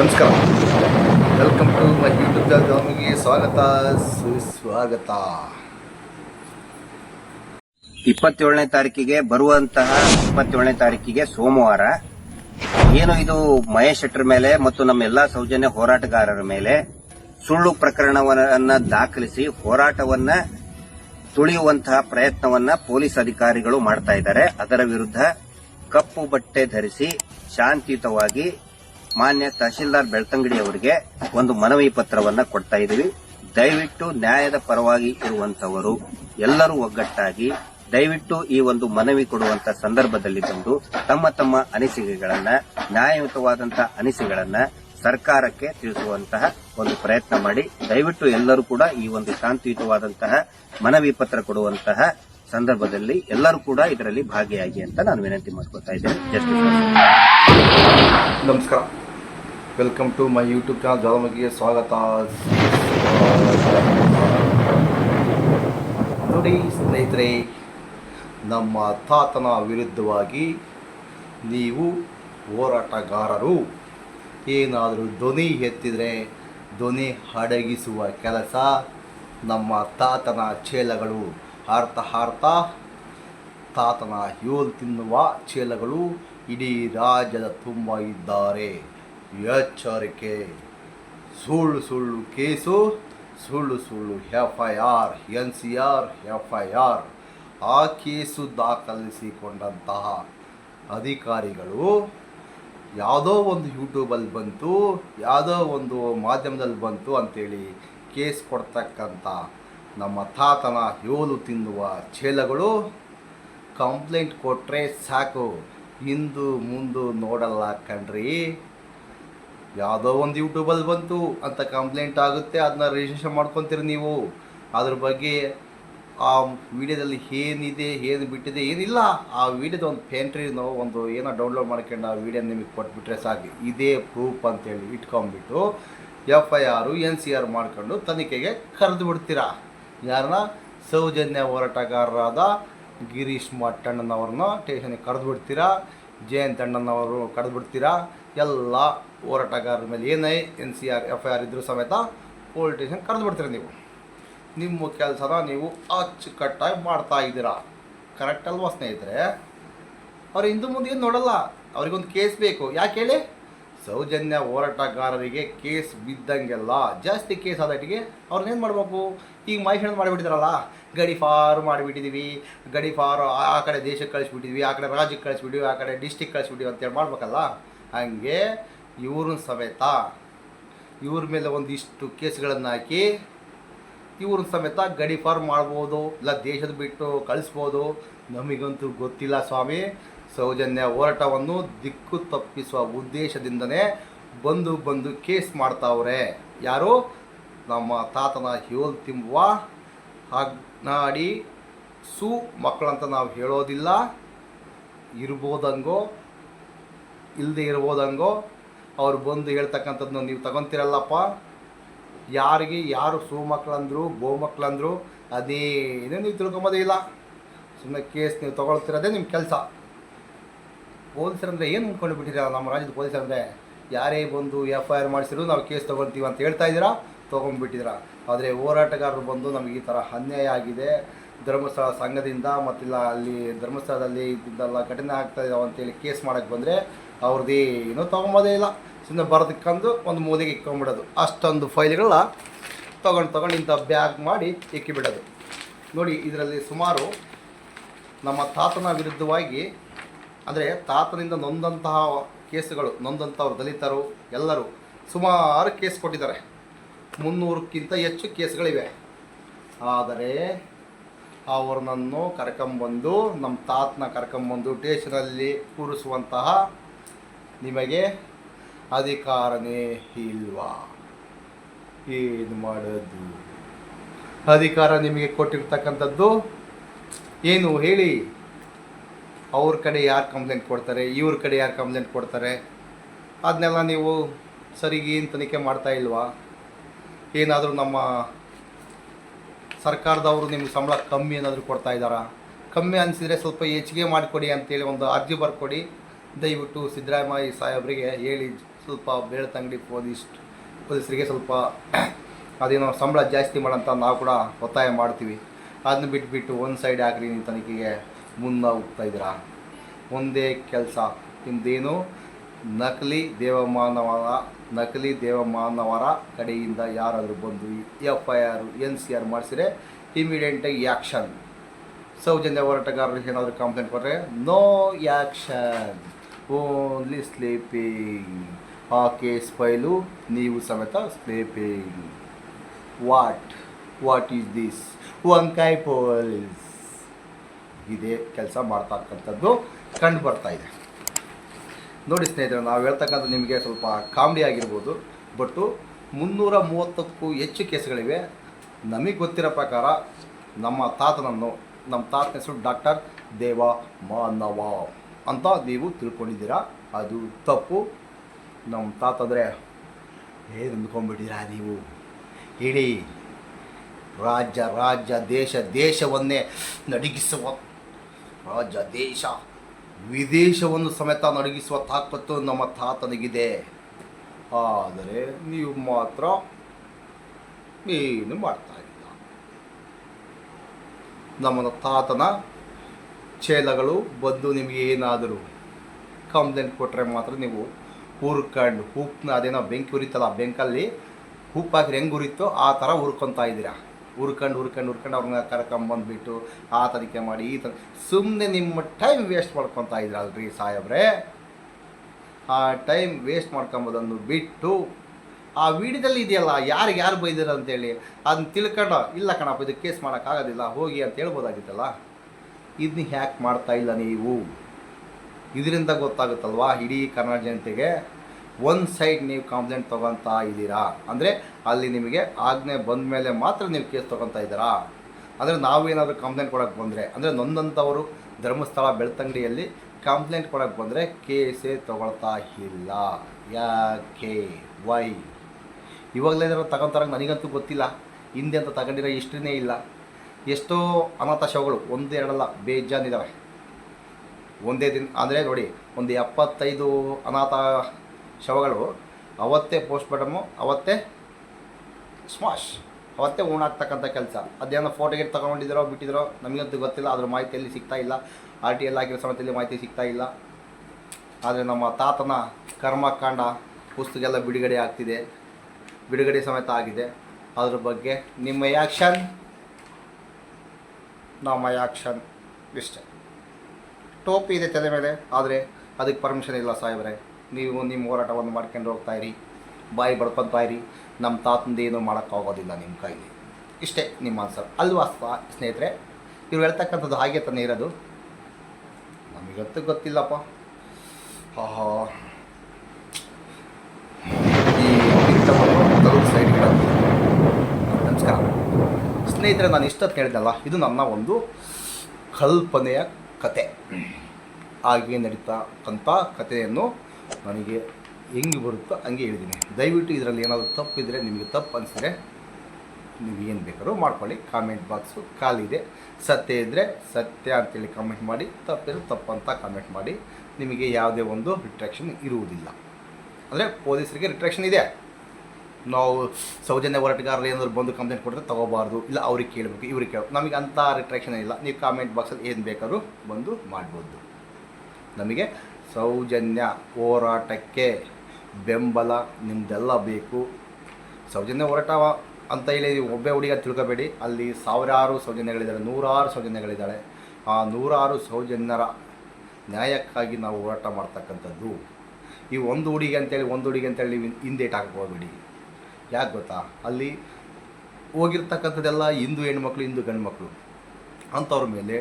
ನಮಸ್ಕಾರ. Welcome to my YouTube ಚಾನಲ್ಗೆ ಸ್ವಾಗತ, ಸುಸ್ವಾಗತ. ಇಪ್ಪತ್ತೇಳನೇ ತಾರೀಕಿಗೆ ಬರುವಂತಹ ಇಪ್ಪತ್ತೇಳನೇ ತಾರೀಕಿಗೆ ಸೋಮವಾರ. ಏನು ಇದು ಮಹೇಶ್ ಶೆಟ್ಟರ್ ಮೇಲೆ ಮತ್ತು ನಮ್ಮ ಎಲ್ಲಾ ಸೌಜನ್ಯ ಹೋರಾಟಗಾರರ ಮೇಲೆ ಸುಳ್ಳು ಪ್ರಕರಣವನ್ನ ದಾಖಲಿಸಿ ಹೋರಾಟವನ್ನ ತುಳಿಯುವಂತಹ ಪ್ರಯತ್ನವನ್ನ ಪೊಲೀಸ್ ಅಧಿಕಾರಿಗಳು ಮಾಡ್ತಾ ಇದ್ದಾರೆ. ಅದರ ವಿರುದ್ಧ ಕಪ್ಪು ಬಟ್ಟೆ ಧರಿಸಿ ಶಾಂತಿಯುತವಾಗಿ ಮಾನ್ಯ ತಹಶೀಲ್ದಾರ್ ಬೆಳ್ತಂಗಡಿ ಅವರಿಗೆ ಒಂದು ಮನವಿ ಪತ್ರವನ್ನ ಕೊಡ್ತಾ ಇದ್ದೀವಿ. ದಯವಿಟ್ಟು ನ್ಯಾಯದ ಪರವಾಗಿ ಇರುವಂತವರು ಎಲ್ಲರೂ ಒಗ್ಗಟ್ಟಾಗಿ ದಯವಿಟ್ಟು ಈ ಒಂದು ಮನವಿ ಕೊಡುವಂತ ಸಂದರ್ಭದಲ್ಲಿ ಬಂದು ತಮ್ಮ ತಮ್ಮ ಅನಿಸಿಕೆಗಳನ್ನ ನ್ಯಾಯಯುತವಾದಂತಹ ಅನಿಸಿಕೆಗಳನ್ನ ಸರ್ಕಾರಕ್ಕೆ ತಿಳಿಸುವಂತಹ ಒಂದು ಪ್ರಯತ್ನ ಮಾಡಿ, ದಯವಿಟ್ಟು ಎಲ್ಲರೂ ಕೂಡ ಈ ಒಂದು ಶಾಂತಿಯುತವಾದಂತಹ ಮನವಿ ಪತ್ರ ಕೊಡುವಂತಹ ಸಂದರ್ಭದಲ್ಲಿ ಎಲ್ಲರೂ ಕೂಡ ಇದರಲ್ಲಿ ಭಾಗಿಯಾಗಿ ಅಂತ ನಾನು ವಿನಂತಿ ಮಾಡ್ಕೊತಾ ಇದ್ದೇನೆ. ನಮಸ್ಕಾರ. Welcome to my YouTube channel ಜಾಲಮಗಿಗೆ ಸ್ವಾಗತ. ನೋಡಿ ಸ್ನೇಹಿತರೆ, ನಮ್ಮ ತಾತನ ವಿರುದ್ಧವಾಗಿ ನೀವು ಹೋರಾಟಗಾರರು. ಏನಾದರೂ ಧ್ವನಿ ಎತ್ತಿದರೆ ಧ್ವನಿ ಅಡಗಿಸುವ ಕೆಲಸ ನಮ್ಮ ತಾತನ ಚೇಲಗಳು. ಹಾರ್ತಾ ಹಾರ್ತಾ ತಾತನ ಯೋಲ್ ತಿನ್ನುವ ಚೇಲಗಳು ಇಡೀ ರಾಜ್ಯದ ತುಂಬ ಇದ್ದಾರೆ. ಎಚ್ಚರಿಕೆ, ಸುಳ್ಳು ಸುಳ್ಳು ಕೇಸು, ಸುಳ್ಳು ಸುಳ್ಳು F I R N C R F I R ಆ ಕೇಸು ದಾಖಲಿಸಿಕೊಂಡಂತಹ ಅಧಿಕಾರಿಗಳು ಯಾವುದೋ ಒಂದು ಯೂಟ್ಯೂಬಲ್ಲಿ ಬಂತು, ಯಾವುದೋ ಒಂದು ಮಾಧ್ಯಮದಲ್ಲಿ ಬಂತು ಅಂತೇಳಿ ಕೇಸ್ ಕೊಡ್ತಕ್ಕಂಥ ನಮ್ಮ ತಾತನ ಯೋಲು ತಿನ್ನುವ ಚೇಲಗಳು ಕಂಪ್ಲೇಂಟ್ ಕೊಟ್ಟರೆ ಸಾಕು. ಹಿಂದು ಮುಂದು ನೋಡಲ್ಲ ಕಣ್ರಿ. ಯಾವುದೋ ಒಂದು ಯೂಟ್ಯೂಬಲ್ಲಿ ಬಂತು ಅಂತ ಕಂಪ್ಲೇಂಟ್ ಆಗುತ್ತೆ ಅದನ್ನ ರಿಜಿಸ್ಟ್ರೇಷನ್ ಮಾಡ್ಕೊತೀರಿ ನೀವು. ಅದ್ರ ಬಗ್ಗೆ ಆ ವಿಡಿಯೋದಲ್ಲಿ ಏನಿದೆ, ಏನು ಬಿಟ್ಟಿದೆ, ಏನಿಲ್ಲ. ಆ ವಿಡಿಯೋದ ಒಂದು ಪೇಂಟ್ರಿನೋ ಒಂದು ಏನೋ ಡೌನ್ಲೋಡ್ ಮಾಡ್ಕೊಂಡು ಆ ವಿಡಿಯೋ ನಿಮಗೆ ಕೊಟ್ಬಿಟ್ರೆ ಸಾಕು. ಇದೇ ಪ್ರೂಫ್ ಅಂತೇಳಿ ಇಟ್ಕೊಂಡ್ಬಿಟ್ಟು F I R N C R ಮಾಡ್ಕೊಂಡು ತನಿಖೆಗೆ ಕರೆದು ಬಿಡ್ತೀರಾ. ಯಾರನ್ನ ಸೌಜನ್ಯ ಹೋರಾಟಗಾರರಾದ ಗಿರೀಶ್ ಮಟ್ಟಣ್ಣನವ್ರನ್ನ ಸ್ಟೇಷನಿಗೆ ಕರೆದು ಬಿಡ್ತೀರಾ ಜಯಂತ್ ಅಣ್ಣನವರು ಕರೆದು ಬಿಡ್ತೀರಾ ಎಲ್ಲ ಹೋರಾಟಗಾರರ ಮೇಲೆ ಏನೇ N C R, F I R ಇದ್ರೂ ಸಮೇತ ಪೊಲೀಸ್ ಸ್ಟೇಷನ್ ಕರೆದು ಬಿಡ್ತೀರಿ ನೀವು? ನಿಮ್ಮ ಕೆಲಸನ ನೀವು ಅಚ್ಚುಕಟ್ಟಾಗಿ ಮಾಡ್ತಾ ಇದ್ದೀರಾ. ಕರೆಕ್ಟ್ ಅಲ್ವಾ ಸ್ನೇಹಿತರೆ? ಅವ್ರು ಹಿಂದೆ ಮುಂದೆ ಏನು ನೋಡಲ್ಲ. ಅವ್ರಿಗೊಂದು ಕೇಸ್ ಬೇಕು. ಯಾಕೆ ಹೇಳಿ? ಸೌಜನ್ಯ ಹೋರಾಟಗಾರರಿಗೆ ಕೇಸ್ ಬಿದ್ದಂಗೆಲ್ಲ, ಜಾಸ್ತಿ ಕೇಸ್ ಆದಟ್ಟಿಗೆ ಅವ್ರನ್ನ ಏನು ಮಾಡಬೇಕು? ಈಗ ಮೈಷಣ ಮಾಡಿಬಿಟ್ಟಿದಾರಲ್ಲ, ಗಡಿ ಫಾರ್ ಮಾಡಿಬಿಟ್ಟಿದ್ದೀವಿ ಗಡಿ ಫಾರ್ ಆ ಕಡೆ ದೇಶಕ್ಕೆ ಕಳಿಸ್ಬಿಟ್ಟಿದ್ವಿ, ಆ ಕಡೆ ರಾಜ್ಯಕ್ಕೆ ಕಳಿಸ್ಬಿಟ್ಟಿವಿ ಆ ಕಡೆ ಡಿಸ್ಟಿಕ್ ಕಳಿಸ್ಬಿಟ್ಟಿವಿ ಅಂತೇಳಿ ಮಾಡ್ಬೇಕಲ್ಲ? ಹಂಗೆ ಇವ್ರನ್ನ ಸಮೇತ ಇವ್ರ ಮೇಲೆ ಒಂದಿಷ್ಟು ಕೇಸ್ಗಳನ್ನು ಹಾಕಿ ಇವ್ರ ಸಮೇತ ಗಡಿ ಫಾರ್ ಮಾಡ್ಬೋದು, ಇಲ್ಲ ದೇಶದ ಬಿಟ್ಟು ಕಳಿಸ್ಬೋದು. ನಮಗಂತೂ ಗೊತ್ತಿಲ್ಲ ಸ್ವಾಮಿ. ಸೌಜನ್ಯ ಹೋರಾಟವನ್ನು ದಿಕ್ಕು ತಪ್ಪಿಸುವ ಉದ್ದೇಶದಿಂದನೇ ಬಂದು ಬಂದು ಕೇಸ್ ಮಾಡ್ತಾವ್ರೆ. ಯಾರು? ನಮ್ಮ ತಾತನ ಹೇಳು ತಿಂಬುವ ಹಗ್ನಾಡಿ ಸು ಮಕ್ಕಳಂತ ನಾವು ಹೇಳೋದಿಲ್ಲ. ಇರ್ಬೋದಂಗೋ ಇಲ್ಲದೆ ಇರ್ಬೋದಂಗೋ. ಅವ್ರು ಬಂದು ಹೇಳ್ತಕ್ಕಂಥದ್ದನ್ನ ನೀವು ತಗೊತೀರಲ್ಲಪ್ಪ. ಯಾರಿಗೆ ಯಾರು ಸೂ ಮಕ್ಕಳಂದ್ರು ಗೋ ಮಕ್ಕಳಂದ್ರು ಅದೇನೇ ನೀವು ತಿಳ್ಕೊಂಬೋದೇ ಇಲ್ಲ. ಸುಮ್ಮನೆ ಕೇಸ್ ನೀವು ತೊಗೊಳ್ತಿರೋದೇ ನಿಮ್ಮ ಕೆಲಸ. ಪೊಲೀಸರಂದರೆ ಏನು ಅಂದ್ಕೊಂಡು ಬಿಟ್ಟಿರ ನಮ್ಮ ರಾಜ್ಯದ ಪೊಲೀಸರಂದರೆ? ಯಾರೇ ಬಂದು ಎಫ್ ಐ ಆರ್ ಮಾಡಿಸಿದ್ರು ನಾವು ಕೇಸ್ ತೊಗೊಳ್ತೀವಿ ಅಂತ ಹೇಳ್ತಾ ಇದ್ದೀರಾ? ತೊಗೊಂಡ್ಬಿಟ್ಟಿದ್ದೀರಾ? ಆದರೆ ಹೋರಾಟಗಾರರು ಬಂದು ನಮಗೆ ಈ ಥರ ಅನ್ಯಾಯ ಆಗಿದೆ. ಧರ್ಮಸ್ಥಳ ಸಂಘದಿಂದ ಮತ್ತಿಲ್ಲ ಅಲ್ಲಿ ಧರ್ಮಸ್ಥಳದಲ್ಲಿ ಇದ್ದಿದ್ದೆಲ್ಲ ಘಟನೆ ಆಗ್ತಾ ಇದಾವೆ ಅಂತೇಳಿ ಕೇಸ್ ಮಾಡೋಕ್ಕೆ ಬಂದರೆ ಅವ್ರದ್ದು ಏನೂ ತೊಗೊಂಬೋದೇ ಇಲ್ಲ. ಸುಮ್ಮನೆ ಬರೋದಕ್ಕಂದು ಒಂದು ಮೂಲೆಗೆ ಇಕ್ಕೊಂಬಿಡೋದು. ಅಷ್ಟೊಂದು ಫೈಲ್ಗಳನ್ನ ತೊಗೊಂಡು ತೊಗೊಂಡು ಇಂಥ ಬ್ಯಾಗ್ ಮಾಡಿ ಇಕ್ಕಿಬಿಡೋದು. ನೋಡಿ, ಇದರಲ್ಲಿ ಸುಮಾರು ನಮ್ಮ ತಾತನ ವಿರುದ್ಧವಾಗಿ, ಅಂದರೆ ತಾತನಿಂದ ನೊಂದಂತಹ ಕೇಸುಗಳು, ನೊಂದಂಥವ್ರು ದಲಿತರು ಎಲ್ಲರೂ ಸುಮಾರು ಕೇಸ್ ಕೊಟ್ಟಿದ್ದಾರೆ. ಮುನ್ನೂರಕ್ಕಿಂತ ಹೆಚ್ಚು ಕೇಸ್ಗಳಿವೆ. ಆದರೆ ಅವ್ರನ್ನನ್ನು ಕರ್ಕೊಂಬಂದು, ನಮ್ಮ ತಾತನ ಕರ್ಕೊಂಬಂದು ಟೇಷನಲ್ಲಿ ಕೂರಿಸುವಂತಹ ನಿಮಗೆ ಅಧಿಕಾರನೇ ಇಲ್ವಾ? ಏನು ಮಾಡೋದು? ಅಧಿಕಾರ ನಿಮಗೆ ಕೊಟ್ಟಿರ್ತಕ್ಕಂಥದ್ದು? ಏನು ಹೇಳಿ? ಅವ್ರ ಕಡೆ ಯಾರು ಕಂಪ್ಲೇಂಟ್ ಕೊಡ್ತಾರೆ? ಇವ್ರ ಕಡೆ ಯಾರು ಕಂಪ್ಲೇಂಟ್ ಕೊಡ್ತಾರೆ? ಅದನ್ನೆಲ್ಲ ನೀವು ಸರಿಗೆ ಏನು ತನಿಖೆ ಮಾಡ್ತಾ ಇಲ್ವಾ? ಏನಾದರೂ ನಮ್ಮ ಸರ್ಕಾರದವರು ನಿಮ್ಗೆ ಸಂಬಳ ಕಮ್ಮಿ ಏನಾದರೂ ಕೊಡ್ತಾ ಇದ್ದಾರಾ? ಕಮ್ಮಿ ಅನಿಸಿದರೆ ಸ್ವಲ್ಪ ಹೆಚ್ಚಿಗೆ ಮಾಡಿಕೊಡಿ ಅಂತೇಳಿ ಒಂದು ಅರ್ಜಿ ಬರ್ಕೊಡಿ. ದಯವಿಟ್ಟು ಸಿದ್ದರಾಮಯ್ಯ ಸಾಹೇಬರಿಗೆ ಹೇಳಿ. ಸ್ವಲ್ಪ ಬೇಳೆ ತಂಗಡಿ ಪೊಲೀಸ್ ಪೊಲೀಸರಿಗೆ ಸ್ವಲ್ಪ ಅದೇನೋ ಸಂಬಳ ಜಾಸ್ತಿ ಮಾಡೋಂಥ ನಾವು ಕೂಡ ಒತ್ತಾಯ ಮಾಡ್ತೀವಿ. ಅದನ್ನ ಬಿಟ್ಬಿಟ್ಟು ಒಂದು ಸೈಡ್ ಹಾಕ್ರಿ ನೀವು ತನಿಖೆಗೆ ಮುಂದೆ ಹೋಗ್ತಾ ಇದ್ದೀರಾ? ಒಂದೇ ಕೆಲಸ. ನಿಮ್ಮದೇನು ನಕಲಿ ದೇವಮಾನವರ ನಕಲಿ ದೇವಮಾನವರ ಕಡೆಯಿಂದ ಯಾರಾದರೂ ಬಂದು F I R N C R ಮಾಡಿಸಿದ್ರೆ ಇಮಿಡಿಯೇಟಾಗಿ ಆ್ಯಕ್ಷನ್ ಸೌಜನ್ಯ ಹೋರಾಟಗಾರರು ಏನಾದರೂ ಕಂಪ್ಲೇಂಟ್ ಕೊಟ್ಟರೆ ನೋ ಆ್ಯಕ್ಷನ್ ಓನ್ಲಿ ಸ್ಲೀಪಿಂಗ್ ಆ ಕೇಸ್ ಫೈಲು ನೀವು ಸಮೇತ sleeping what what is this ವಂಕಾಯ್ police ಇದೇ ಕೆಲಸ ಮಾಡ್ತಕ್ಕಂಥದ್ದು ಕಂಡು ಬರ್ತಾ ಇದೆ. ನೋಡಿ ಸ್ನೇಹಿತರೆ, ನಾವು ಹೇಳ್ತಕ್ಕಂಥ ನಿಮಗೆ ಸ್ವಲ್ಪ ಕಾಮಿಡಿ ಆಗಿರ್ಬೋದು ಬಟ್ಟು ಮುನ್ನೂರ ಮೂವತ್ತಕ್ಕೂ ಹೆಚ್ಚು ಕೇಸ್ಗಳಿವೆ. ನಮಗೆ ಗೊತ್ತಿರೋ ಪ್ರಕಾರ ನಮ್ಮ ತಾತನನ್ನು, ನಮ್ಮ ತಾತನ ಹೆಸರು ಡಾಕ್ಟರ್ ದೇವ ಮಾನವ ಅಂತ ನೀವು ತಿಳ್ಕೊಂಡಿದ್ದೀರಾ. ಅದು ತಪ್ಪು. ನಮ್ಮ ತಾತ ಅಂದರೆ ಏನು ಅಂದ್ಕೊಂಡ್ಬಿಟ್ಟಿರಾ ನೀವು? ಇಡೀ ರಾಜ್ಯ ರಾಜ್ಯ, ದೇಶ, ದೇಶವನ್ನೇ ನಡಗಿಸುವ, ರಾಜ್ಯ, ದೇಶ, ವಿದೇಶವನ್ನು ಸಮೇತ ನಡಗಿಸುವ ತಾಕತ್ತು ನಮ್ಮ ತಾತನಿಗಿದೆ. ಆದರೆ ನೀವು ಮಾತ್ರ ಏನು ಮಾಡ್ತಾ ಇಲ್ಲ. ನಮ್ಮ ತಾತನ ಚೇಲಗಳು ಬಂದು ನಿಮಗೆ ಏನಾದರೂ ಕಂಪ್ಲೇಂಟ್ ಕೊಟ್ಟರೆ ಮಾತ್ರ ನೀವು ಹುರ್ಕಂಡು ಉಪ್ಪನ್ನ ಅದೇನೋ ಬೆಂಕಿ ಉರಿತಲ್ಲ ಬೆಂಕಲ್ಲಿ ಉಪ್ಪು ಹಾಕಿ ಹೆಂಗೆ ಉರಿತೋ ಆ ಥರ ಹುರ್ಕೊತಾ ಇದ್ದೀರಾ? ಹುರ್ಕಂಡು ಹುರ್ಕಂಡು ಹುರ್ಕಂಡು ಅವ್ರನ್ನ ಕರ್ಕೊಂಬಂದ್ಬಿಟ್ಟು ಆ ತನಿಖೆ ಮಾಡಿ, ಈ ಥರ ಸುಮ್ಮನೆ ನಿಮ್ಮ ಟೈಮ್ ವೇಸ್ಟ್ ಮಾಡ್ಕೊತಾ ಇದ್ರಲ್ರಿ ಸಾಹೇಬ್ರೆ? ಆ ಟೈಮ್ ವೇಸ್ಟ್ ಮಾಡ್ಕೊಂಬೋದನ್ನು ಬಿಟ್ಟು ಆ ವಿಡಿಯೋದಲ್ಲಿ ಇದೆಯಲ್ಲ, ಯಾರಿಗೆ ಯಾರು ಬೈದಿರ ಅಂತೇಳಿ ಅದನ್ನ ತಿಳ್ಕೊಂಡು, ಇಲ್ಲ ಕಣಪ್ಪ, ಇದು ಕೇಸ್ ಮಾಡೋಕ್ಕಾಗೋದಿಲ್ಲ, ಹೋಗಿ ಅಂತ ಹೇಳ್ಬೋದಾಗಿತ್ತಲ್ಲ? ಇದನ್ನ ಹ್ಯಾಕ್ ಮಾಡ್ತಾ ಇಲ್ಲ ನೀವು. ಇದರಿಂದ ಗೊತ್ತಾಗುತ್ತಲ್ವಾ? ಇಡೀ ಕನ್ನಡ ಜನತೆಗೆ ಒಂದು ಸೈಡ್ ನೀವು ಕಂಪ್ಲೇಂಟ್ ತೊಗೊತಾ ಇದ್ದೀರಾ? ಅಂದರೆ ಅಲ್ಲಿ ನಿಮಗೆ ಆಜ್ಞೆ ಬಂದ ಮೇಲೆ ಮಾತ್ರ ನೀವು ಕೇಸ್ ತೊಗೊತಾ ಇದ್ದೀರಾ? ಅಂದರೆ ನಾವೇನಾದರೂ ಕಂಪ್ಲೇಂಟ್ ಕೊಡೋಕ್ಕೆ ಬಂದರೆ, ಅಂದರೆ ನೊಂದಂಥವರು ಧರ್ಮಸ್ಥಳ, ಬೆಳ್ತಂಗಡಿಯಲ್ಲಿ ಕಂಪ್ಲೇಂಟ್ ಕೊಡೋಕ್ಕೆ ಬಂದರೆ ಕೇಸೇ ತೊಗೊಳ್ತಾ ಇಲ್ಲ. ಯಾಕೆ? ವೈ ಇವಾಗಲೇ ಏನಾದ್ರು ನನಗಂತೂ ಗೊತ್ತಿಲ್ಲ. ಹಿಂದೆ ಅಂತ ತಗೊಂಡಿರೋ ಹಿಸ್ಟ್ರಿನೇ ಇಲ್ಲ. ಎಷ್ಟೋ ಅನಾಥ ಶವಗಳು, ಒಂದೇ ಎರಡಲ್ಲ ಬೇಜಾನಿದ್ದಾವೆ ಒಂದೇ ದಿನ ಅಂದರೆ ನೋಡಿ, ಒಂದು ಎಪ್ಪತ್ತೈದು ಅನಾಥ ಶವಗಳು, ಅವತ್ತೇ ಪೋಸ್ಟ್ ಮಾರ್ಟಮು ಅವತ್ತೇ ಸ್ಮಾಶ್ ಅವತ್ತೇ ಉಣಾಗ್ತಕ್ಕಂಥ ಕೆಲಸ. ಅದೇನೋ ಫೋಟೋಗೆ ಗಿಟ್ ಬಿಟ್ಟಿದ್ರೋ ನಮಗಂತೂ ಗೊತ್ತಿಲ್ಲ. ಅದ್ರ ಮಾಹಿತಿಯಲ್ಲಿ ಸಿಗ್ತಾ ಇಲ್ಲ. ಆರ್ ಟಿ ಎಲ್ ಆಗಿರೋ ಸಮಯದಲ್ಲಿ ಮಾಹಿತಿ ಸಿಗ್ತಾ ಇಲ್ಲ. ಆದರೆ ನಮ್ಮ ತಾತನ ಕರ್ಮಕಾಂಡ ಪುಸ್ತಕ ಎಲ್ಲ ಬಿಡುಗಡೆ ಆಗ್ತಿದೆ. ಬಿಡುಗಡೆ ಸಮೇತ ಆಗಿದೆ. ಅದ್ರ ಬಗ್ಗೆ ನಿಮ್ಮ ಯಾಕ್ಷನ್ ನಮ್ಮ ಯಾಕ್ಷನ್ ಇಷ್ಟೇ. ಟೋಪಿ ಇದೆ ತಲೆ ಮೇಲೆ, ಆದರೆ ಅದಕ್ಕೆ ಪರ್ಮಿಷನ್ ಇಲ್ಲ ಸಾಹೇಬ್ರೆ. ನೀವು ನಿಮ್ಮ ಹೋರಾಟವನ್ನು ಮಾಡ್ಕೊಂಡು ಹೋಗ್ತಾ ಇರಿ. ಬಾಯಿ ಬಡ್ಕೊತಾ ಇರಿ. ನಮ್ಮ ತಾತಂದು ಏನೂ ಮಾಡೋಕ್ಕಾಗೋದಿಲ್ಲ ನಿಮ್ಮ ಕೈಲಿ. ಇಷ್ಟೇ ನಿಮ್ಮ ಆನ್ಸರ್ ಅಲ್ವಾ ಸ್ನೇಹಿತರೆ? ಇವ್ರು ಹೇಳ್ತಕ್ಕಂಥದ್ದು ಹಾಗೆ ತಾನೇ ಇರೋದು. ನಮಗಂತೂ ಗೊತ್ತಿಲ್ಲಪ್ಪ. ಆಹಾ. ನಮಸ್ಕಾರ. ಸ್ನೇಹಿತರೆ, ನಾನು ಇಷ್ಟೊತ್ತು ಹೇಳಿದ್ನಲ್ಲ, ಇದು ನನ್ನ ಒಂದು ಕಲ್ಪನೆಯ ಕತೆ. ಹಾಗೆ ನಡೀತಕ್ಕಂಥ ಕಥೆಯನ್ನು ನನಗೆ ಹೆಂಗೆ ಬರುತ್ತೋ ಹಂಗೆ ಹೇಳಿದ್ದೀನಿ. ದಯವಿಟ್ಟು ಇದರಲ್ಲಿ ಏನಾದರೂ ತಪ್ಪಿದರೆ, ನಿಮಗೆ ತಪ್ಪು ಅನಿಸಿದ್ರೆ ನೀವು ಏನು ಬೇಕಾದ್ರೂ ಮಾಡ್ಕೊಳ್ಳಿ. ಕಾಮೆಂಟ್ ಬಾಕ್ಸು ಖಾಲಿದೆ ಸತ್ಯ ಇದ್ದರೆ ಸತ್ಯ ಅಂತೇಳಿ ಕಾಮೆಂಟ್ ಮಾಡಿ, ತಪ್ಪಿದ್ರೆ ತಪ್ಪು ಅಂತ ಕಾಮೆಂಟ್ ಮಾಡಿ. ನಿಮಗೆ ಯಾವುದೇ ಒಂದು ರಿಟ್ರಾಕ್ಷನ್ ಇರುವುದಿಲ್ಲ. ಅಂದರೆ ಪೊಲೀಸರಿಗೆ ರಿಟ್ರಾಕ್ಷನ್ ಇದೆ. ನಾವು ಸೌಜನ್ಯ ಹೋರಾಟಗಾರರು ಏನಾದರೂ ಬಂದು ಕಂಪ್ಲೇಂಟ್ ಕೊಟ್ಟರೆ ತಗೋಬಾರ್ದು. ಇಲ್ಲ, ಅವ್ರಿಗೆ ಕೇಳಬೇಕು, ಇವ್ರಿಗೆ ಕೇಳಬೇಕು. ನಮಗೆ ಅಂಥ ರಿಟ್ರಾಕ್ಷನ್ ಇಲ್ಲ ನೀವು ಕಾಮೆಂಟ್ ಬಾಕ್ಸಲ್ಲಿ ಏನು ಬೇಕಾದರೂ ಬಂದು ಮಾಡ್ಬೋದು. ನಮಗೆ ಸೌಜನ್ಯ ಹೋರಾಟಕ್ಕೆ ಬೆಂಬಲ ನಿಮ್ಮದೆಲ್ಲ ಬೇಕು. ಸೌಜನ್ಯ ಹೋರಾಟ ಅಂತ ಹೇಳಿ ಒಬ್ಬ ಹುಡುಗ ತಿಳ್ಕೊಬೇಡಿ. ಅಲ್ಲಿ ಸಾವಿರಾರು ಸೌಜನ್ಯಗಳಿದ್ದಾವೆ, ನೂರಾರು ಸೌಜನ್ಯಗಳಿದ್ದಾಳೆ ಆ ನೂರಾರು ಸೌಜನ್ಯರ ನ್ಯಾಯಕ್ಕಾಗಿ ನಾವು ಹೋರಾಟ ಮಾಡ್ತಕ್ಕಂಥದ್ದು. ಈ ಒಂದು ಹುಡುಗಿ ಅಂತೇಳಿ ಒಂದು ಹುಡುಗಿ ಅಂತೇಳಿ ಹಿಂದೇಟ್ ಹಾಕ್ಬೋಬೇಡಿ ಯಾಕೆ ಗೊತ್ತಾ? ಅಲ್ಲಿ ಹೋಗಿರ್ತಕ್ಕಂಥದ್ದೆಲ್ಲ ಹಿಂದೂ ಹೆಣ್ಮಕ್ಳು, ಹಿಂದೂ ಗಂಡು ಅಂಥವ್ರ ಮೇಲೆ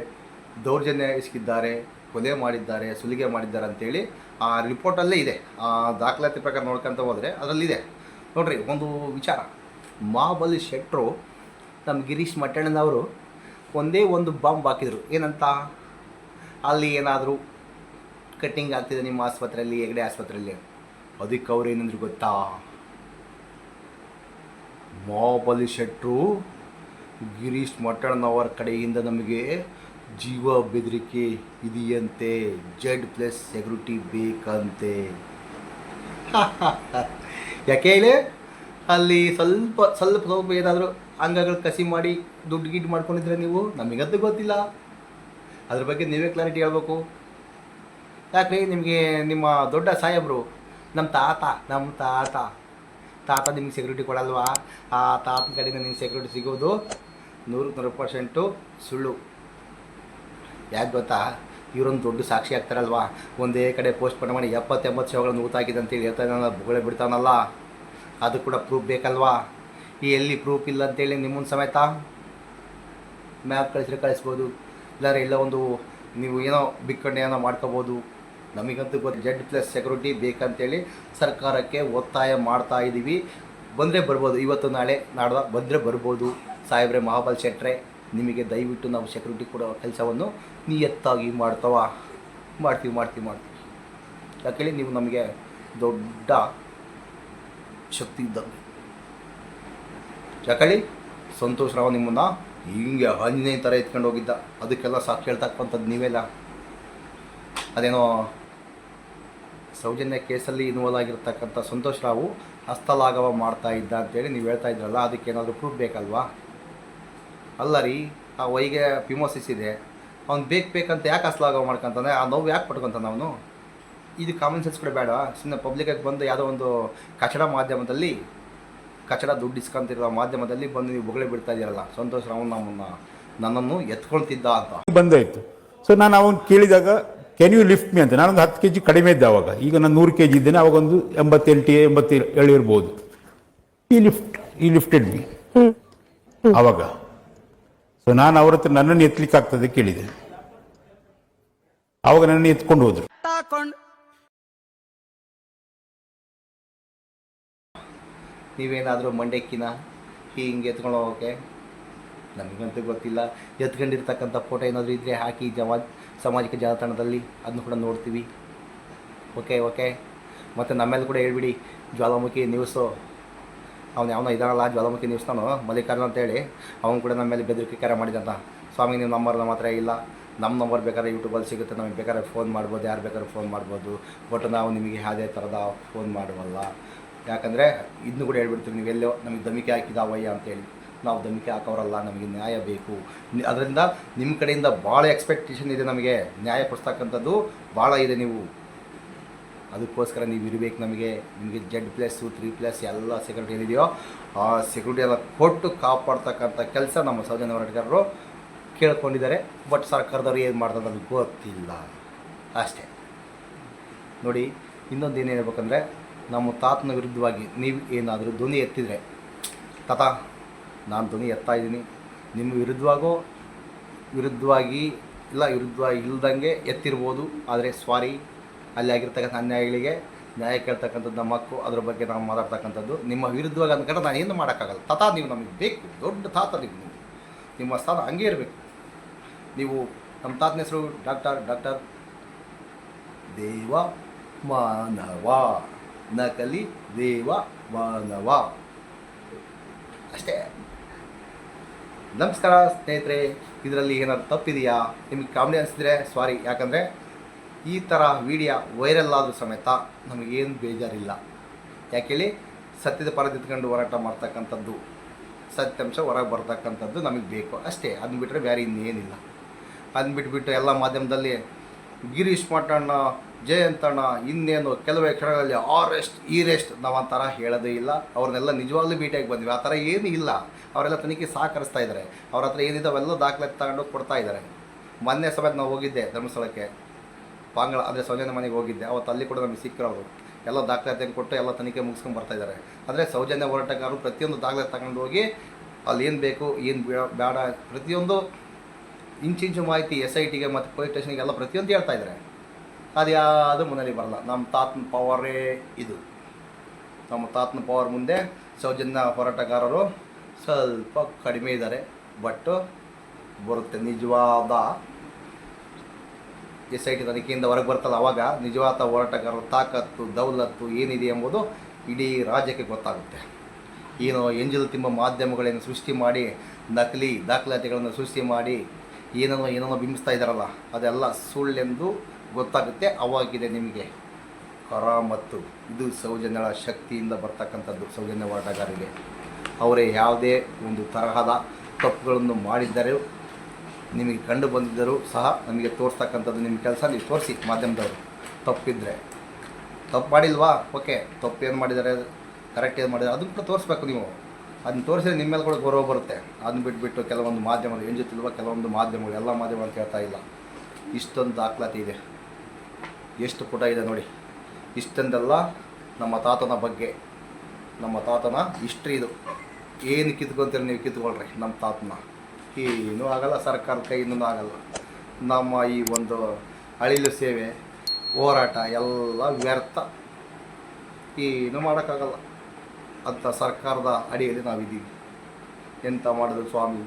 ದೌರ್ಜನ್ಯ ಎಸಗಿದ್ದಾರೆ ಕೊಲೆ ಮಾಡಿದ್ದಾರೆ, ಸುಲಿಗೆ ಮಾಡಿದ್ದಾರೆ ಅಂತೇಳಿ ಆ ರಿಪೋರ್ಟಲ್ಲೇ ಇದೆ. ಆ ದಾಖಲಾತಿ ಪ್ರಕಾರ ನೋಡ್ಕೊಂತ ಹೋದರೆ ಅದರಲ್ಲಿದೆ. ನೋಡ್ರಿ, ಒಂದು ವಿಚಾರ. ಮಾಬಲಿ ಶೆಟ್ರು ನಮ್ಮ ಗಿರೀಶ್ ಮಟ್ಟಣ್ಣನವರು ಒಂದೇ ಒಂದು ಬಾಂಬ್ ಹಾಕಿದರು. ಏನಂತ? ಅಲ್ಲಿ ಏನಾದರೂ ಕಟ್ಟಿಂಗ್ ಆಗ್ತಿದೆ ನಿಮ್ಮ ಆಸ್ಪತ್ರೆಯಲ್ಲಿ, ಹೆಗಡೆ ಆಸ್ಪತ್ರೆಯಲ್ಲಿ ಅದಕ್ಕೆ ಅವ್ರು ಏನಂದ್ರು ಗೊತ್ತಾ? ಮಹಾಬಲಿ ಶೆಟ್ರು ಗಿರೀಶ್ ಮಟ್ಟಣ್ಣನವರ ಕಡೆಯಿಂದ ನಮಗೆ ಜೀವ ಬೆದರಿಕೆ ಇದೆಯಂತೆ. ಜೆಡ್ ಪ್ಲಸ್ ಸೆಕ್ಯೂರಿಟಿ ಬೇಕಂತೆ. ಯಾಕೆ ಹೇಳಿ? ಅಲ್ಲಿ ಸ್ವಲ್ಪ ಸ್ವಲ್ಪ ಸ್ವಲ್ಪ ಏನಾದರೂ ಅಂಗಗಳು ಕಸಿ ಮಾಡಿ ದುಡ್ಡು ಗಿಡ್ಡು ಮಾಡ್ಕೊಂಡಿದ್ರೆ ನೀವು? ನಮಗಂತೂ ಗೊತ್ತಿಲ್ಲ. ಅದ್ರ ಬಗ್ಗೆ ನೀವೇ ಕ್ಲಾರಿಟಿ ಹೇಳ್ಬೇಕು. ಯಾಕೆ ನಿಮಗೆ ನಿಮ್ಮ ದೊಡ್ಡ ಸಾಹೇಬರು, ನಮ್ಮ ತಾತ ನಮ್ಮ ತಾತ. ತಾತ ನಿಮ್ಗೆ ಸೆಕ್ಯೂರಿಟಿ ಕೊಡಲ್ವಾ? ಆ ತಾತನ ಕಡೆಯಿಂದ ನಿಮ್ಗೆ ಸೆಕ್ಯೂರಿಟಿ ಸಿಗೋದು ನೂರಕ್ಕೆ ನೂರು ಪರ್ಸೆಂಟು ಸುಳ್ಳು. ಯಾಕೆ ಗೊತ್ತಾ? ಇವರೊಂದು ದೊಡ್ಡ ಸಾಕ್ಷಿ ಆಗ್ತಾರಲ್ವಾ? ಒಂದೇ ಕಡೆ ಪೋಸ್ಟ್ ಮಾಡಿ ಎಪ್ಪತ್ತೆಂಬತ್ತು ಶವಗಳನ್ನು ಊತಾಕಿದೆ ಅಂತೇಳಿ ಹೇಳ್ತಾನಲ್ಲ ಬುಗಳೆ ಬಿಡ್ತಾನಲ್ಲ. ಅದು ಕೂಡ ಪ್ರೂಫ್ ಬೇಕಲ್ವಾ? ಈ ಎಲ್ಲಿ ಪ್ರೂಫ್ ಇಲ್ಲ ಅಂತೇಳಿ ನಿಮ್ಮೊಂದು ಸಮೇತ ಮ್ಯಾಪ್ ಕಳಿಸಿದ್ರೆ ಕಳಿಸ್ಬೋದು. ಇಲ್ಲಾರೆ ಎಲ್ಲ ಒಂದು ನೀವು ಏನೋ ಬಿಕ್ಕಂಡು ಏನೋ ಮಾಡ್ಕೋಬೋದು. ನಮಗಂತೂ ಗೊತ್ತು, ಜೆಡ್ ಪ್ಲಸ್ ಸೆಕ್ಯೂರಿಟಿ ಬೇಕಂತೇಳಿ ಸರ್ಕಾರಕ್ಕೆ ಒತ್ತಾಯ ಮಾಡ್ತಾ ಇದ್ದೀವಿ ಬಂದರೆ ಬರ್ಬೋದು, ಇವತ್ತು ನಾಳೆ ನಾಡ್ದ ಬಂದರೆ ಬರ್ಬೋದು. ಸಾಹೇಬ್ರೆ, ಮಹಾಬಲ್ ಶೆಟ್ರೆ, ನಿಮಗೆ ದಯವಿಟ್ಟು ನಾವು ಸೆಕ್ಯೂರಿಟಿ ಕೊಡೋ ಕೆಲಸವನ್ನು ನಿಯತ್ತಾಗಿ ಮಾಡ್ತಾವ. ಮಾಡ್ತೀವಿ ಮಾಡ್ತೀವಿ ಮಾಡ್ತೀವಿ. ಯಾಕೇಳಿ ನೀವು ನಮಗೆ ದೊಡ್ಡ ಶಕ್ತಿ ಇದ್ದಂಗೆ ಯಾಕಳಿ ಸಂತೋಷ ರಾವ್ ನಿಮ್ಮನ್ನ ಹಿಂಗೆ ಆಂಜನೇಯ ಥರ ಎತ್ಕೊಂಡು ಹೋಗಿದ್ದ. ಅದಕ್ಕೆಲ್ಲ ಸಾಕ್ಷಿ ಹೇಳ್ತಕ್ಕಂಥದ್ದು ನೀವೆಲ್ಲ. ಅದೇನೋ ಸೌಜನ್ಯ ಕೇಸಲ್ಲಿ ಇನ್ವಾಲ್ವ್ ಆಗಿರ್ತಕ್ಕಂಥ ಸಂತೋಷ್ ರಾವು ಹಸ್ತಲಾಘವ ಮಾಡ್ತಾ ಇದ್ದ ಅಂತೇಳಿ ನೀವು ಹೇಳ್ತಾ ಇದ್ರಲ್ಲ, ಅದಕ್ಕೆ ಏನಾದರೂ ಪ್ರೂಫ್ ಬೇಕಲ್ವಾ? ಅಲ್ಲ ರೀ, ಆ ವೈಗೆ ಪಿಮೋಸಿಸ್ ಇದೆ. ಅವ್ನು ಬೇಕು ಬೇಕಂತ ಯಾಕೆ ಹಸ್ತಲಾಘವ ಮಾಡ್ಕೊಂತಾನೆ? ಆ ನೋವು ಯಾಕೆ ಪಡ್ಕೊತಾನೆ ಅವನು? ಇದು ಕಾಮನ್ ಸೆನ್ಸ್ ಕೂಡ ಬೇಡ. ಸುಮ್ಮನೆ ಪಬ್ಲಿಕಾಗಿ ಬಂದು ಯಾವುದೋ ಒಂದು ಕಚಡ ಮಾಧ್ಯಮದಲ್ಲಿ, ಕಚಡ ದುಡ್ಡು ಇಸ್ಕೊಂತಿರೋ ಮಾಧ್ಯಮದಲ್ಲಿ ಬಂದು ನೀವು ಬೊಗಳೆ ಬಿಡ್ತಾ ಇದೀರಲ್ಲ ಸಂತೋಷ್ ರಾವ್ ನಮ್ಮನ್ನ, ನನ್ನನ್ನು ಎತ್ಕೊಳ್ತಿದ್ದ ಅಂತ. ಬಂದಾಯಿತು. ಸೊ ನಾನು ಅವನು ಕೇಳಿದಾಗ ಕ್ಯಾನ್ ಯು ಲಿಫ್ಟ್ ಮಿ ಅಂತ. ನಾನೊಂದು ಹತ್ತು ಕೆ ಜಿ ಕಡಿಮೆ ಇದ್ದೆ ಅವಾಗ. ಈಗ ನಾನು ನೂರು ಕೆ ಜಿ ಇದ್ದೇನೆ ಅವಾಗ ಒಂದು ಎಂಬತ್ತೆಂಟು, ಎಂಬತ್ತೇಳು ಇರ್ಬೋದು. ಈ ಲಿಫ್ಟ್ ಈ ಲಿಫ್ಟೆಡ್ ಮಿ ಅವಾಗ. ಸೊ ನಾನು ಅವ್ರ ಹತ್ರ ನನ್ನನ್ನು ಎತ್ತಲಿಕ್ಕೆ ಆಗ್ತದೆ ಕೇಳಿದೆ. ಅವಾಗ ನನ್ನನ್ನು ಎತ್ಕೊಂಡು ಹೋದ್ರು. ನೀವೇನಾದರೂ ಮಂಡಕ್ಕಿನ ಹಿಂಗೆ ಎತ್ಕೊಂಡು ಹೋಗೋಕೆ? ನಮಗಂತೂ ಗೊತ್ತಿಲ್ಲ. ಎತ್ಕೊಂಡಿರ್ತಕ್ಕಂಥ ಫೋಟೋ ಏನಾದರೂ ಇದ್ರೆ ಹಾಕಿ ಜಮಾ ಸಾಮಾಜಿಕ ಜಾಲತಾಣದಲ್ಲಿ ಅದನ್ನು ಕೂಡ ನೋಡ್ತೀವಿ. ಓಕೆ ಓಕೆ ಮತ್ತು ನಮ್ಮೇಲೆ ಕೂಡ ಹೇಳ್ಬಿಡಿ, ಜ್ವಾಲಾಮುಖಿ ನ್ಯೂಸು ಅವನು ಯಾವನೋ ಇದಾನಲ್ಲ, ಜ್ವಾಲಾಮುಖಿ ನ್ಯೂಸ್ನವನು ಮಲ್ಲಿಕಾರ್ಜುನ್ ಅಂತೇಳಿ ಅವನು ಕೂಡ ನಮ್ಮ ಬೆದರಿಕೆ ಕರೆ ಮಾಡಿದಂತ. ಸ್ವಾಮಿ ನಿಮ್ಮ ನಂಬರ್ ಮಾತ್ರ ಇಲ್ಲ. ನಮ್ಮ ನಂಬರ್ ಬೇಕಾದ್ರೆ ಯೂಟ್ಯೂಬಲ್ಲಿ ಸಿಗುತ್ತೆ, ನಮಗೆ ಬೇಕಾದ್ರೆ ಫೋನ್ ಮಾಡ್ಬೋದು, ಯಾರು ಬೇಕಾದ್ರೆ ಫೋನ್ ಮಾಡ್ಬೋದು. ಬಟ್ ನಾವು ನಿಮಗೆ ಯಾವುದೇ ಥರದ ಫೋನ್ ಮಾಡುವಲ್ಲ. ಯಾಕಂದರೆ ಇದನ್ನು ಕೂಡ ಹೇಳ್ಬಿಡ್ತೀವಿ, ನೀವೆಲ್ಲೋ ನಮಗೆ ದಮಿಕೆ ಹಾಕಿದಾವಯ್ಯ ಅಂತೇಳಿ. ನಾವು ದಮಿಕೆ ಹಾಕೋರಲ್ಲ ನಮಗೆ ನ್ಯಾಯ ಬೇಕು. ಅದರಿಂದ ನಿಮ್ಮ ಕಡೆಯಿಂದ ಭಾಳ ಎಕ್ಸ್ಪೆಕ್ಟೇಷನ್ ಇದೆ ನಮಗೆ. ನ್ಯಾಯ ಕೊಡಿಸ್ತಕ್ಕಂಥದ್ದು ಭಾಳ ಇದೆ ನೀವು. ಅದಕ್ಕೋಸ್ಕರ ನೀವು ಇರಬೇಕು ನಮಗೆ. ನಿಮಗೆ ಜೆಡ್ ಪ್ಲಸ್ಸು ತ್ರೀ ಪ್ಲಸ್ ಎಲ್ಲ ಸೆಕ್ಯೂರಿಟಿ ಏನಿದೆಯೋ ಆ ಸೆಕ್ಯೂರಿಟಿ ಎಲ್ಲ ಕೊಟ್ಟು ಕಾಪಾಡ್ತಕ್ಕಂಥ ಕೆಲಸ ನಮ್ಮ ಸೌಜನ್ಯ ಹೋರಾಟಗಾರರು ಕೇಳ್ಕೊಂಡಿದ್ದಾರೆ. ಬಟ್ ಸರ್ಕಾರದವರು ಏನು ಮಾಡ್ತಾರೆ ಅದು ಗೊತ್ತಿಲ್ಲ. ಅಷ್ಟೇ. ನೋಡಿ ಇನ್ನೊಂದು ಏನು ಹೇಳ್ಬೇಕಂದ್ರೆ, ನಮ್ಮ ತಾತನ ವಿರುದ್ಧವಾಗಿ ನೀವು ಏನಾದರೂ ಧ್ವನಿ ಎತ್ತಿದರೆ, ತಾತ ನಾನು ಧ್ವನಿ ಎತ್ತಾ ಇದ್ದೀನಿ. ನಿಮ್ಮ ವಿರುದ್ಧವಾಗೋ, ವಿರುದ್ಧವಾಗಿ ಇಲ್ಲ, ವಿರುದ್ಧವಾಗಿ ಇಲ್ದಂಗೆ ಎತ್ತಿರ್ಬೋದು. ಆದರೆ ಸ್ವಾರಿ, ಅಲ್ಲಿ ಆಗಿರ್ತಕ್ಕಂಥ ಅನ್ಯಾಯಗಳಿಗೆ ನ್ಯಾಯ ಕೇಳ್ತಕ್ಕಂಥದ್ದು ನಮ್ಮ ಹಕ್ಕು. ಅದ್ರ ಬಗ್ಗೆ ನಾವು ಮಾತಾಡ್ತಕ್ಕಂಥದ್ದು ನಿಮ್ಮ ವಿರುದ್ಧವಾಗಿ ಅಂದ್ಕೊಂಡ್ರೆ ನಾನು ಏನು ಮಾಡೋಕ್ಕಾಗಲ್ಲ. ತಾತ, ನೀವು ನಮಗೆ ಬೇಕು. ದೊಡ್ಡ ತಾತ ನೀವು. ನಿಮ್ಮ ಸ್ಥಾನ ಹಂಗೆ ಇರಬೇಕು. ನೀವು ನಮ್ಮ ತಾತನ ಹೆಸರು ಡಾಕ್ಟರ್ ಡಾಕ್ಟರ್ ದೇವ ಮಾನವ. ನಕಲಿ ದೇವ ಮಾನವ. ಅಷ್ಟೇ. ನಮಸ್ಕಾರ ಸ್ನೇಹಿತರೆ, ಇದರಲ್ಲಿ ಏನಾದ್ರು ತಪ್ಪಿದೆಯಾ? ನಿಮಗೆ ಕಾಮಿಡಿ ಅನಿಸಿದ್ರೆ ಸಾರಿ ಯಾಕಂದರೆ ಈ ಥರ ವಿಡಿಯೋ ವೈರಲ್ ಆದರೂ ಸಮೇತ ನಮಗೇನು ಬೇಜಾರಿಲ್ಲ. ಯಾಕೇಳಿ ಸತ್ಯದ ಪರ ನಿಂತ್ಕೊಂಡು ಹೋರಾಟ ಮಾಡ್ತಕ್ಕಂಥದ್ದು ಸತ್ಯಾಂಶ ಹೊರಗೆ ಬರ್ತಕ್ಕಂಥದ್ದು ನಮಗೆ ಬೇಕು. ಅಷ್ಟೇ, ಅದನ್ನ ಬಿಟ್ಟರೆ ಬೇರೆ ಇನ್ನೇನಿಲ್ಲ. ಅದನ್ನ ಬಿಟ್ಬಿಟ್ಟು ಎಲ್ಲ ಮಾಧ್ಯಮದಲ್ಲಿ ಗಿರೀಶ್ ಮಠಣ್ಣ ಜಯಂತಣ್ಣ ಇನ್ನೇನು ಕೆಲವೇ ಕ್ಷಣಗಳಲ್ಲಿ ಆರೆಸ್ಟ್ ರೆಸ್ಟ್ ಈ ರೆಸ್ಟ್ ನಾವು ಆ ಥರ ಹೇಳೋದೇ ಇಲ್ಲ. ಅವ್ರನ್ನೆಲ್ಲ ನಿಜವಾಗ್ಲೂ ಭೇಟಿಯಾಗಿ ಬಂದ್ವಿ. ಆ ಥರ ಏನೂ ಇಲ್ಲ. ಅವರೆಲ್ಲ ತನಿಖೆ ಸಹಕರಿಸ್ತಾ ಇದ್ದಾರೆ. ಅವ್ರ ಹತ್ರ ಏನಿದಾವೆಲ್ಲ ದಾಖಲೆ ತಗೊಂಡು ಕೊಡ್ತಾ ಇದ್ದಾರೆ. ಮೊನ್ನೆ ಸಮೇತ ನಾವು ಹೋಗಿದ್ದೆ ಧರ್ಮಸ್ಥಳಕ್ಕೆ. ಪಾಂಗಳ ಅಂದರೆ ಸೌಜನ್ಯ ಮನೆಗೆ ಹೋಗಿದ್ದೆ. ಅವತ್ತು ಅಲ್ಲಿ ಕೂಡ ನಮಗೆ ಸಿಕ್ಕಿರೋರು ಎಲ್ಲ ದಾಖಲಾತಿಯನ್ನು ಕೊಟ್ಟು ಎಲ್ಲ ತನಿಖೆ ಮುಗಿಸ್ಕೊಂಡು ಬರ್ತಾ ಇದ್ದಾರೆ. ಅಂದರೆ ಸೌಜನ್ಯ ಹೋರಾಟಗಾರರು ಪ್ರತಿಯೊಂದು ದಾಖಲೆ ತಗೊಂಡು ಹೋಗಿ ಅಲ್ಲಿ ಏನು ಬೇಕು, ಏನು ಬೇಡ, ಪ್ರತಿಯೊಂದು ಇಂಚಿಂಚು ಮಾಹಿತಿ ಎಸ್ ಐ ಟಿಗೆ ಮತ್ತು ಪೊಲೀಸ್ ಸ್ಟೇಷನ್ಗೆ ಎಲ್ಲ ಪ್ರತಿಯೊಂದು ಹೇಳ್ತಾ ಇದ್ದಾರೆ. ಅದು ಯಾವುದು ಮುನ್ನೆಲೆ ಬರಲ್ಲ. ನಮ್ಮ ತಾತನ ಪವರೇ ಇದು. ನಮ್ಮ ತಾತನ ಪವರ್ ಮುಂದೆ ಸೌಜನ್ಯ ಹೋರಾಟಗಾರರು ಸ್ವಲ್ಪ ಕಡಿಮೆ ಇದ್ದಾರೆ ಬಟ್ ಬರುತ್ತೆ. ನಿಜವಾದ ಎಸ್ ಐ ಟಿ ತನಿಖೆಯಿಂದ ಹೊರಗೆ ಬರ್ತಲ್ಲ ಅವಾಗ. ನಿಜವಾದ ಹೋರಾಟಗಾರರು ತಾಕತ್ತು, ದೌಲತ್ತು ಏನಿದೆ ಎಂಬುದು ಇಡೀ ರಾಜ್ಯಕ್ಕೆ ಗೊತ್ತಾಗುತ್ತೆ. ಏನು ಎಂಜಲು ತಿಂಬ ಮಾಧ್ಯಮಗಳನ್ನು ಸೃಷ್ಟಿ ಮಾಡಿ, ನಕಲಿ ದಾಖಲಾತಿಗಳನ್ನು ಸೃಷ್ಟಿ ಮಾಡಿ, ಏನನ್ನೋ ಏನನ್ನೋ ಬಿಂಬಿಸ್ತಾ ಇದ್ದಾರಲ್ಲ, ಅದೆಲ್ಲ ಸುಳ್ಳೆಂದು ಗೊತ್ತಾಗುತ್ತೆ. ಅವಾಗಿದೆ ನಿಮಗೆ ಕರಾಮತ್ತು. ಇದು ಸೌಜನ್ಯಗಳ ಶಕ್ತಿಯಿಂದ ಬರ್ತಕ್ಕಂಥದ್ದು, ಸೌಜನ್ಯ ಹೋರಾಟಗಾರರಿಗೆ. ಅವರೇ ಯಾವುದೇ ಒಂದು ತರಹದ ತಪ್ಪುಗಳನ್ನು ಮಾಡಿದ್ದರೆ ನಿಮಗೆ ಕಂಡು ಬಂದಿದ್ದರೂ ಸಹ ನಮಗೆ ತೋರಿಸ್ತಕ್ಕಂಥದ್ದು ನಿಮ್ಮ ಕೆಲಸ ನೀವು ತೋರಿಸಿ ಮಾಧ್ಯಮದವರು. ತಪ್ಪಿದ್ದರೆ ತಪ್ಪು ಮಾಡಿಲ್ವಾ? ಓಕೆ. ತಪ್ಪು ಏನು ಮಾಡಿದ್ದಾರೆ? ಕರೆಕ್ಟ್ ಏನು ಮಾಡಿದ್ದಾರೆ? ಅದನ್ನು ಕೂಡ ತೋರಿಸ್ಬೇಕು ನೀವು. ಅದನ್ನ ತೋರಿಸಿದ್ರೆ ನಿಮ್ಮ ಮೇಲೆ ಕೂಡ ಗೌರವ ಬರುತ್ತೆ. ಅದನ್ನ ಬಿಟ್ಬಿಟ್ಟು ಕೆಲವೊಂದು ಮಾಧ್ಯಮಗಳು ಏನು ಜೊತಿಲ್ವಾ ಕೆಲವೊಂದು ಮಾಧ್ಯಮಗಳು, ಎಲ್ಲ ಮಾಧ್ಯಮಗಳು ಅಂತ ಹೇಳ್ತಾ ಇಲ್ಲ. ಇಷ್ಟೊಂದು ದಾಖಲಾತಿ ಇದೆ. ಎಷ್ಟು ಪುಟ ಇದೆ ನೋಡಿ. ಇಷ್ಟೊಂದೆಲ್ಲ ನಮ್ಮ ತಾತನ ಬಗ್ಗೆ. ನಮ್ಮ ತಾತನ ಹಿಸ್ಟ್ರಿ ಇದು. ಏನು ಕಿತ್ಕೊಂತೀರಿ ನೀವು ಕಿತ್ಕೊಳ್ರಿ ನಮ್ಮ ತಾತನ. ಏನೂ ಆಗಲ್ಲ, ಸರ್ಕಾರದ ಕೈಯಿಂದನೂ ಆಗಲ್ಲ. ನಮ್ಮ ಈ ಒಂದು ಅಳಿಲು ಸೇವೆ, ಹೋರಾಟ ಎಲ್ಲ ವ್ಯರ್ಥ. ಏನೂ ಮಾಡೋಕ್ಕಾಗಲ್ಲ. ಅಂತ ಸರ್ಕಾರದ ಅಡಿಯಲ್ಲಿ ನಾವಿದ್ದೀವಿ ಎಂತ ಮಾಡಿದ್ರು ಸ್ವಾಮಿ?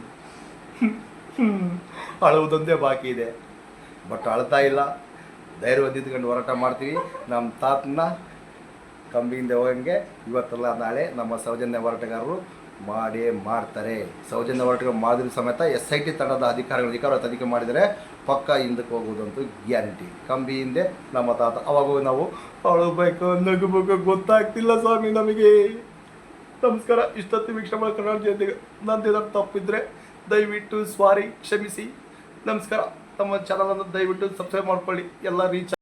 ಅಳುವುದೊಂದೇ ಬಾಕಿ ಇದೆ. ಬಟ್ ಅಳ್ತಾ ಇಲ್ಲ. ಧೈರ್ಯ ಹೊಂದಿದ್ಕೊಂಡು ಹೋರಾಟ ಮಾಡ್ತೀವಿ. ನಮ್ಮ ತಾತನ ಕಂಬಿಯಿಂದ ಹೋಗಂಗೆ ಇವತ್ತಲ್ಲ ನಾಳೆ ನಮ್ಮ ಸೌಜನ್ಯ ಹೋರಾಟಗಾರರು ಮಾಡೇ ಮಾಡ್ತಾರೆ. ಸೌಜನ್ಯ ಹೋರಾಟಗಾರ ಮಾದರಿ ಸಮೇತ ಎಸ್ ಐ ಟಿ ತಂಡದ ಅಧಿಕಾರಿಗಳು ಅಧಿಕಾರ ತನಿಖೆ ಮಾಡಿದರೆ ಪಕ್ಕ ಹಿಂದಕ್ಕೆ ಹೋಗುವುದಂತೂ ಗ್ಯಾರಂಟಿ. ಕಂಬಿ ಹಿಂದೆ ನಮ್ಮ ತಾತ. ಅವಾಗ ನಾವು ಅಳಬೇಕು ನಗಬೇಕು ಗೊತ್ತಾಗ್ತಿಲ್ಲ ಸ್ವಾಮಿ ನಮಗೆ. ನಮಸ್ಕಾರ. ಇಷ್ಟೊತ್ತು ವೀಕ್ಷಣೆ ಮಾಡಿ ಕನ್ನಡ ಜೊತೆಗೆ ನಂದೇನಾದ್ರು ತಪ್ಪಿದ್ರೆ ದಯವಿಟ್ಟು ಸ್ವಾರಿ ಕ್ಷಮಿಸಿ. ನಮಸ್ಕಾರ. ತಮ್ಮ ಚಾನಲನ್ನು ದಯವಿಟ್ಟು ಸಬ್ಸ್ಕ್ರೈಬ್ ಮಾಡ್ಕೊಳ್ಳಿ. ಎಲ್ಲ ರೀಚ್